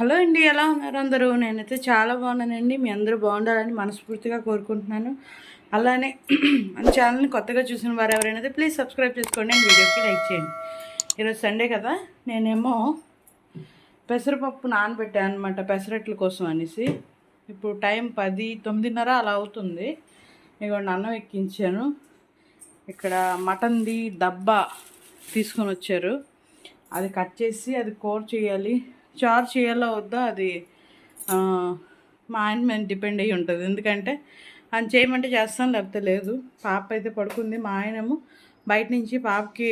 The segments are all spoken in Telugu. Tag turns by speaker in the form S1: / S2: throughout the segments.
S1: హలో అండి ఎలా ఉన్నారు అందరూ? నేనైతే చాలా బాగున్నానండి. మీ అందరూ బాగుండాలని మనస్ఫూర్తిగా కోరుకుంటున్నాను. అలానే మన ఛానల్ని కొత్తగా చూసిన వారు ఎవరైనా ప్లీజ్ సబ్స్క్రైబ్ చేసుకోండి అండ్ వీడియోకి లైక్ చేయండి. ఈరోజు సండే కదా నేనేమో పెసరపప్పు నానబెట్టాను అనమాట పెసరట్ల కోసం అనేసి. ఇప్పుడు టైం పది తొమ్మిదిన్నర అలా అవుతుంది. ఇదిగోండి అన్నం ఎక్కించాను. ఇక్కడ మటన్ది డబ్బా తీసుకొని వచ్చారు. అది కట్ చేసి అది కూర చేయాలి. చారు చేయాలో వద్దా అది మా ఆయన మీద డిపెండ్ అయ్యి ఉంటుంది. ఎందుకంటే ఆయన చేయమంటే చేస్తాను లేకపోతే లేదు. పాప అయితే పడుకుంది మా ఆయనము బయట నుంచి పాపకి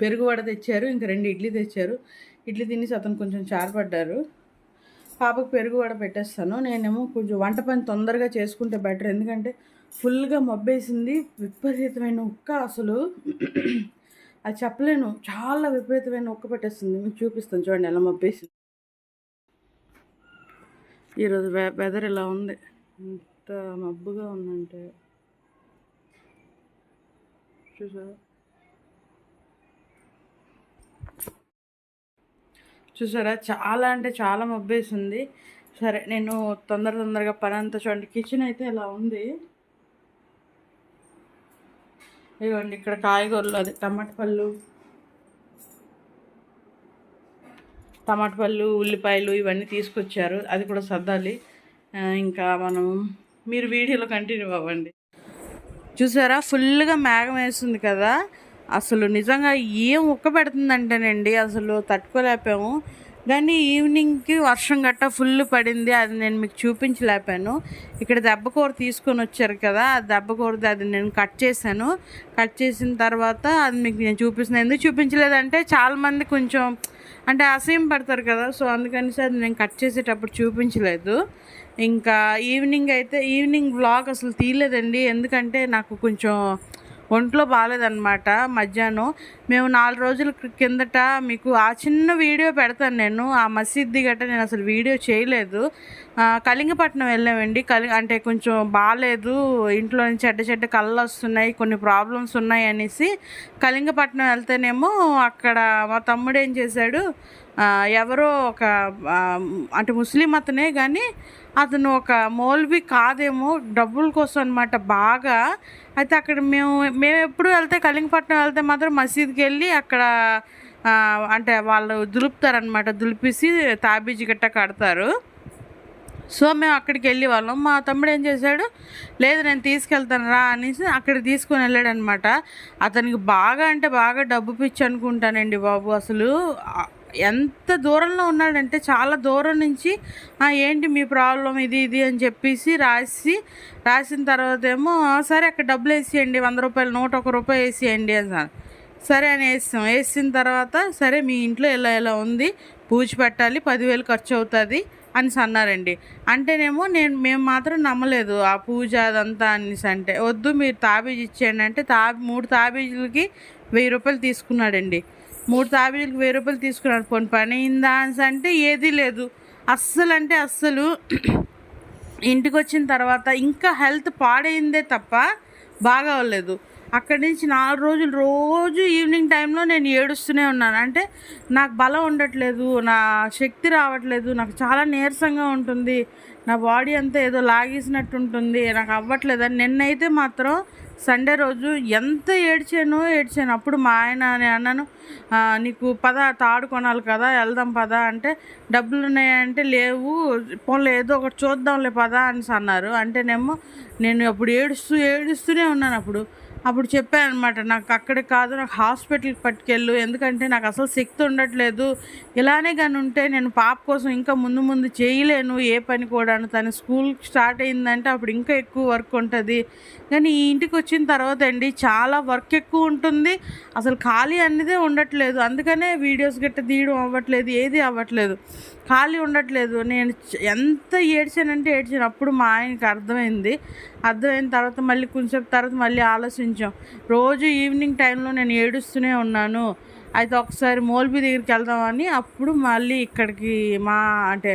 S1: పెరుగు వడ తెచ్చారు ఇంకా రెండు ఇడ్లీ తెచ్చారు. ఇడ్లీ తినేసి అతను కొంచెం చారపడ్డారు. పాపకు పెరుగు వడ పెట్టేస్తాను. నేనేమో కొంచెం వంట పని తొందరగా చేసుకుంటే బెటర్ ఎందుకంటే ఫుల్గా మబ్బేసింది విపరీతమైన ఉక్క అసలు. అది చెప్పలేను. చాలా విపరీతమైన ఒక్క పెట్టేస్తుంది. మీకు చూపిస్తాను. చూడండి ఎలా మబ్బేసింది. ఈరోజు వె వెదర్ ఇలా ఉంది? ఎంత మబ్బుగా ఉందంటే. చూసారా? చూసారా? చాలా అంటే చాలా మబ్బేసింది. సరే నేను తొందర తొందరగా పని అంతా చూడండి. కిచెన్ అయితే ఇలా ఉంది? ఇదిగోండి ఇక్కడ కాయగూరలు అది. టమాట పళ్ళు. టమాట పళ్ళు ఉల్లిపాయలు ఇవన్నీ తీసుకొచ్చారు. అది కూడా సర్దాలి. ఇంకా మనం మీరు వీడియోలో కంటిన్యూ అవ్వండి. చూసారా? ఫుల్గా మేఘం వేస్తుంది కదా. అసలు నిజంగా ఏం ఉక్క పెడుతుందంటేనండి అసలు తట్టుకోలేపాము కానీ ఈవినింగ్కి వర్షం గట్ట ఫుల్ పడింది. అది నేను మీకు చూపించలేపాను ఇక్కడ దెబ్బకూర తీసుకొని వచ్చారు కదా ఆ దెబ్బకూరది అది నేను కట్ చేశాను. కట్ చేసిన తర్వాత అది మీకు నేను చూపిస్తున్నాను ఎందుకు చూపించలేదంటే చాలామంది కొంచెం అంటే అసహ్యం పడతారు కదా సో అందుకని అది నేను కట్ చేసేటప్పుడు చూపించలేదు. ఇంకా ఈవినింగ్ అయితే ఈవినింగ్ వ్లాగ్ అసలు తీయలేదండి. ఎందుకంటే నాకు కొంచెం ఒంట్లో బాగాలేదన్నమాట మధ్యాహ్నం. మేము నాలుగు రోజుల కిందట మీకు ఆ చిన్న వీడియో పెడతాను నేను. ఆ మసీద్ది గట్ట నేను అసలు వీడియో చేయలేదు. కళింగపట్నం వెళ్ళామండి. కలి అంటే కొంచెం బాగాలేదు ఇంట్లో నుంచి చెడ్డ చెడ్డ కళ్ళు వస్తున్నాయి కొన్ని ప్రాబ్లమ్స్ ఉన్నాయి అనేసి కళింగపట్నం వెళ్తేనేమో అక్కడ మా తమ్ముడు ఏం చేశాడు ఎవరో ఒక అంటే ముస్లిం అతనే కానీ అతను ఒక మౌల్వి కాదేమో డబ్బుల కోసం అనమాట బాగా. అయితే అక్కడ మేము మేము ఎప్పుడు వెళ్తే కళింగపట్నం వెళ్తే మాత్రం మసీద్కి వెళ్ళి అక్కడ అంటే వాళ్ళు దులుపుతారనమాట దులిపేసి తాబీజీ గట్ట కడతారు. సో మేము అక్కడికి వెళ్ళి వాళ్ళం. మా తమ్ముడు ఏం చేశాడు లేదు నేను తీసుకెళ్తాను రా అనేసి అక్కడ తీసుకొని వెళ్ళాడనమాట అతనికి బాగా అంటే బాగా డబ్బు పిచ్చి అనుకుంటానండి బాబు. అసలు ఎంత దూరంలో ఉన్నాడంటే చాలా దూరం నుంచి ఏంటి మీ ప్రాబ్లం? ఇది ఇది అని చెప్పేసి రాసి రాసిన తర్వాత ఏమో సరే అక్కడ డబ్బులు వేసేయండి వంద రూపాయలు నూట ఒక రూపాయి వేసేయండి అని సరే అని వేస్తాం. వేసిన తర్వాత సరే మీ ఇంట్లో ఇలా ఇలా ఉంది పూజ పెట్టాలి పదివేలు ఖర్చు అవుతుంది అని అన్నారండి. అంటేనేమో నేను మేము మాత్రం నమ్మలేదు ఆ పూజ అదంతా అనేసి అంటే వద్దు మీరు తాబేజ్ ఇచ్చేయండి అంటే తాబి మూడు తాబేజీలకి వెయ్యి రూపాయలు తీసుకున్నాడండి. మూడు తాబీజులకి వెయ్యి రూపాయలు తీసుకున్నాడు. పోనీ పని అయిందా అంటే ఏదీ లేదు. అస్సలు అంటే అస్సలు ఇంటికి వచ్చిన తర్వాత ఇంకా హెల్త్ పాడైందే తప్ప బాగా అవ్వలేదు. అక్కడి నుంచి నాలుగు రోజులు రోజు ఈవినింగ్ టైంలో నేను ఏడుస్తూనే ఉన్నాను. అంటే నాకు బలం ఉండట్లేదు నా శక్తి రావట్లేదు నాకు చాలా నీరసంగా ఉంటుంది నా బాడీ అంతా ఏదో లాగేసినట్టు ఉంటుంది నాకు అవ్వట్లేదు అని నిన్నైతే మాత్రం సండే రోజు ఎంత ఏడ్చానో ఏడ్చాను. అప్పుడు మా ఆయన నేను అన్నాను నీకు పద తాడు కొనాలి కదా వెళ్దాం పద. అంటే డబ్బులు ఉన్నాయంటే లేవు పోన్లే ఏదో ఒకటి చూద్దాంలే పద అని అన్నారు. అంటేనేమో నేను అప్పుడు ఏడుస్తూ ఏడుస్తూనే ఉన్నాను అప్పుడు. అప్పుడు చెప్పాను అనమాట నాకు అక్కడ కాదు నాకు హాస్పిటల్కి పట్టుకెళ్ళు ఎందుకంటే నాకు అసలు శక్తి ఉండట్లేదు. ఇలానే కానీ ఉంటే నేను పాప కోసం ఇంకా ముందు ముందు చేయలేను ఏ పని కూడాను. తను స్కూల్ స్టార్ట్ అయిందంటే అప్పుడు ఇంకా ఎక్కువ వర్క్ ఉంటుంది. కానీ ఈ ఇంటికి వచ్చిన తర్వాత అండి చాలా వర్క్ ఎక్కువ ఉంటుంది. అసలు ఖాళీ అన్నదే ఉండట్లేదు. అందుకనే వీడియోస్ గట్ట తీయడం అవ్వట్లేదు ఏది అవ్వట్లేదు. ఖాళీ ఉండట్లేదు. నేను ఎంత ఏడ్చానంటే ఏడ్చాను. అప్పుడు మా ఆయనకి అర్థమైంది. అర్థమైన తర్వాత మళ్ళీ కొంచెం తర్వాత మళ్ళీ ఆలోచించాం. రోజు ఈవినింగ్ టైంలో నేను ఏడుస్తూనే ఉన్నాను. అయితే ఒకసారి మోల్బీ దగ్గరికి వెళ్దామని అప్పుడు మళ్ళీ ఇక్కడికి మా అంటే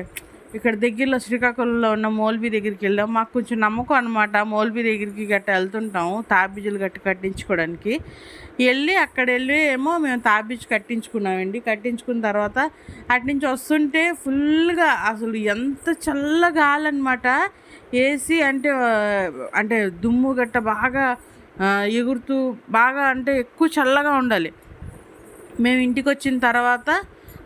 S1: ఇక్కడ దగ్గరలో శ్రీకాకుళంలో ఉన్న మోల్బీ దగ్గరికి వెళ్ళాం. మాకు కొంచెం నమ్మకం అనమాట మోల్బీ దగ్గరికి గట్ట వెళ్తుంటాం. తాబిజులు గట్ట కట్టించుకోవడానికి. వెళ్ళి అక్కడ వెళ్ళి ఏమో మేము తాపించి కట్టించుకున్నామండి. కట్టించుకున్న తర్వాత అటు నుంచి వస్తుంటే ఫుల్గా అసలు ఎంత చల్లగాలన్నమాట ఏసీ అంటే అంటే దుమ్ము గట్ట బాగా ఎగురుతూ బాగా అంటే ఎక్కువ చల్లగా ఉండాలి. మేము ఇంటికి వచ్చిన తర్వాత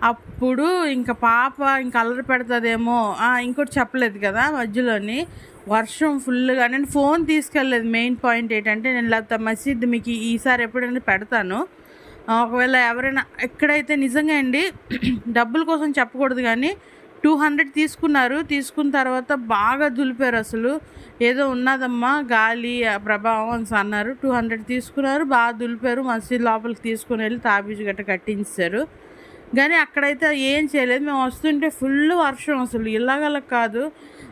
S1: అప్పుడు ఇంకా పాప ఇంకా అల్లరి పెడతాదేమో. ఇంకోటి చెప్పలేదు కదా మధ్యలోని. వర్షం ఫుల్గా నేను ఫోన్ తీసుకెళ్ళలేదు. మెయిన్ పాయింట్ ఏంటంటే నేను లేకపోతే మసీద్ మీకు ఈసారి ఎప్పుడైనా పెడతాను. ఒకవేళ ఎవరైనా ఎక్కడైతే నిజంగా అండి డబ్బుల కోసం చెప్పకూడదు కానీ టూ హండ్రెడ్ తీసుకున్నారు. తీసుకున్న తర్వాత బాగా దులిపారు అసలు. ఏదో ఉన్నదమ్మా గాలి ప్రభావం అని అన్నారు. టూ హండ్రెడ్ తీసుకున్నారు బాగా దులిపారు. మసీద్ లోపలికి తీసుకుని వెళ్ళి తాబీజు గట్ట కట్టించారు కానీ అక్కడైతే ఏం చేయలేదు. మేము వస్తుంటే ఫుల్ వర్షం అసలు. ఇలాగల కాదు.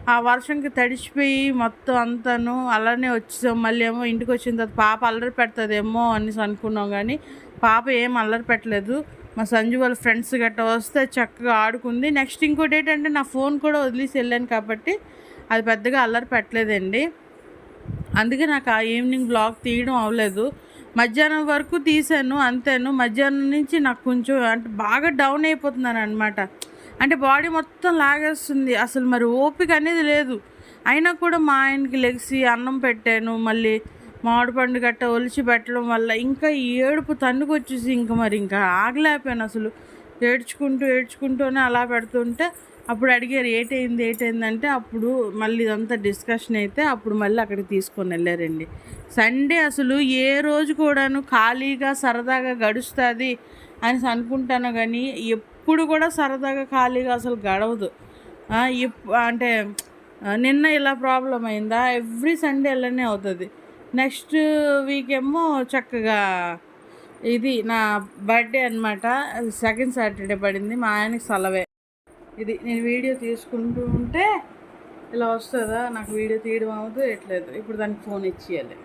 S1: ఆ వర్షంకి తడిచిపోయి మొత్తం అంతాను అలానే వచ్చేసాం. మళ్ళీ ఏమో ఇంటికి వచ్చిన తర్వాత పాప అల్లరి పెడతాదేమో అనేసి అనుకున్నాం కానీ పాప ఏం అల్లరి పెట్టలేదు. మా సంజు వాళ్ళ ఫ్రెండ్స్ గట్ట వస్తే చక్కగా ఆడుకుంది. నెక్స్ట్ ఇంకోటి ఏంటంటే నా ఫోన్ కూడా వదిలేసి వెళ్ళాను కాబట్టి అది పెద్దగా అల్లరి పెట్టలేదండి. అందుకే నాకు ఆ ఈవినింగ్ బ్లాగ్ తీయడం అవ్వలేదు. మధ్యాహ్నం వరకు తీసాను అంతేను. మధ్యాహ్నం నుంచి నాకు కొంచెం అంటే బాగా డౌన్ అయిపోతున్నాను అనమాట అంటే బాడీ మొత్తం లాగేస్తుంది. అసలు మరి ఓపిక అనేది లేదు. అయినా కూడా మా ఆయనకి లెగిసి అన్నం పెట్టాను. మళ్ళీ మామిడి పండు గట్ట ఒలిచి పెట్టడం వల్ల ఇంకా ఈ ఏడుపు తన్నుకొచ్చేసి ఇంకా మరి ఇంకా ఆగలేకపోయాను అసలు. ఏడ్చుకుంటూ ఏడ్చుకుంటూనే అలా పెడుతుంటే అప్పుడు అడిగారు ఏటైంది ఏటైందంటే అప్పుడు మళ్ళీ ఇదంతా డిస్కషన్ అయితే అప్పుడు మళ్ళీ అక్కడికి తీసుకొని వెళ్ళారండి. సండే అసలు ఏ రోజు కూడాను ఖాళీగా సరదాగా గడుస్తుంది అని అనుకుంటాను కానీ ఎప్పుడు కూడా సరదాగా ఖాళీగా అసలు గడవదు. అంటే నిన్న ఇలా ప్రాబ్లం అయిందా? ఎవ్రీ సండే ఇలానే అవుతుంది. నెక్స్ట్ వీక్ ఏమో చక్కగా ఇది నా బర్త్డే అనమాట సెకండ్ సాటర్డే పడింది. మా ఆయనకి సెలవే. ఇది నేను వీడియో తీసుకుంటూ ఉంటే ఇలా వస్తుందా? నాకు వీడియో తీయడం అవ్వదు ఎట్లేదు. ఇప్పుడు దానికి ఫోన్ ఇచ్చేయాలి.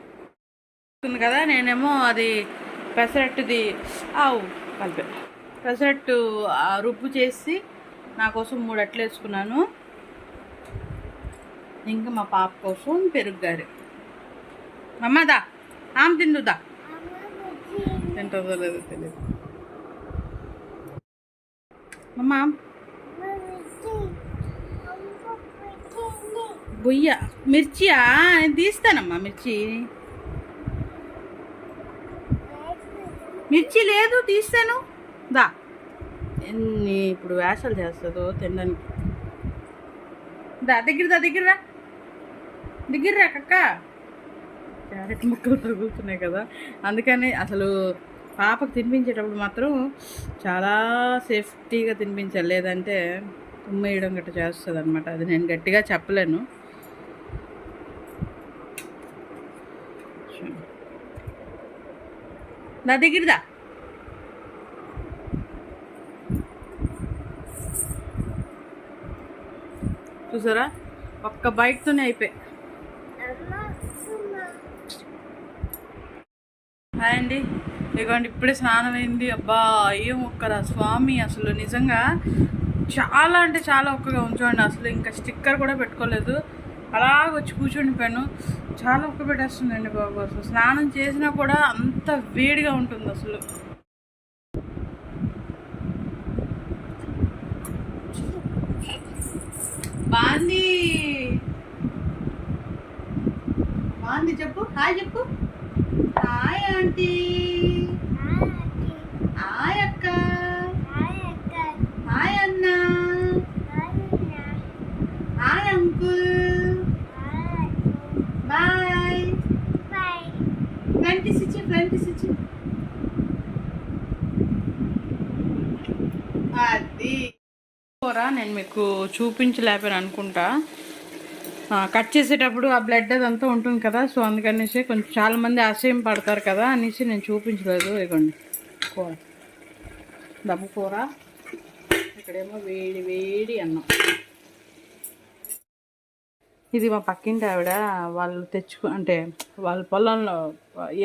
S1: కదా నేనేమో అది పెసరట్టుది ఆవు కలిపే. పెసరట్టు రుబ్బు చేసి నా కోసం మూడు అట్లు వేసుకున్నాను. ఇంకా మా పాప కోసం పెరుగు గారి. అమ్మదా ఆమె తిందుదా తింటుందో లేదో తెలియదు అమ్మ బొయ్య. మిర్చియా? నేను తీస్తానమ్మా మిర్చి. మిర్చి లేదు తీస్తాను. దా. ఎన్ని ఇప్పుడు వేషాలు చేస్తుందో తినడానికి. దా దగ్గర దా దగ్గర రా. దగ్గర కక్క. క్యారెట్ ముక్కలు తగులుతున్నాయి కదా. అందుకని అసలు పాపకు తినిపించేటప్పుడు మాత్రం చాలా సేఫ్టీగా తినిపించాలి. లేదంటే ఉమ్మేయడం గట్రా చేస్తుంది అనమాట అది నేను గట్టిగా చెప్పలేను. నా దగ్గరదా చూసారా? ఒక్క బైక్తోనే అయిపోయి. హాయ్ అండి. ఇదిగోండి ఇప్పుడే స్నానం అయింది. అబ్బా ఏం ఒక్కరా? స్వామి అసలు నిజంగా చాలా అంటే చాలా ఒక్కగా ఉంచండి. అసలు ఇంకా స్టిక్కర్ కూడా పెట్టుకోలేదు. అలాగ వచ్చి కూర్చుండిపోయాను. చాలా ఉక్క పెట్టేస్తుందండి బాబు అసలు. స్నానం చేసినా కూడా అంత వేడిగా ఉంటుంది అసలు. బాంది. బాంది చెప్పు. హాయ్ చెప్పు. హాయ్ ఆంటీ హాయ్ అక్క హాయ్ అన్న హాయ్ అంకుల్ బాయ్ ఫ్రంట్ ఇచ్చి ఫ్రంట్ ఇచ్చి అది కూర నేను మీకు చూపించలేకపోయాను అనుకుంటా. కట్ చేసేటప్పుడు ఆ బ్లడ్ అదంతా ఉంటుంది కదా సో అందుకనేసి కొంచెం చాలామంది ఆశయం పడతారు కదా అనేసి నేను చూపించలేదు. ఇదిగోండి. కూర. దమ్ము కూర. ఇక్కడేమో వేడి వేడి అన్నం. ఇది మా పక్కింటి ఆవిడ వాళ్ళు తెచ్చుకు అంటే వాళ్ళ పొలంలో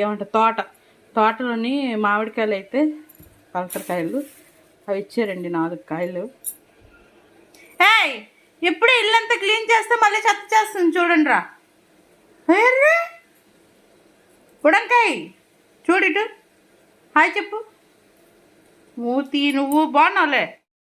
S1: ఏమంటే తోట. తోటలోని మామిడికాయలు అయితే పలసరకాయలు అవి ఇచ్చారండి నాలుగు కాయలు. ఏయ్ ఎప్పుడు ఇల్లంతా క్లీన్ చేస్తే మళ్ళీ చెత్త చేస్తుంది చూడండి రా బుడంకాయ్ చూడు ఇటు. హాయ్ చెప్పు. మూతి నువ్వు బాగున్నావులే.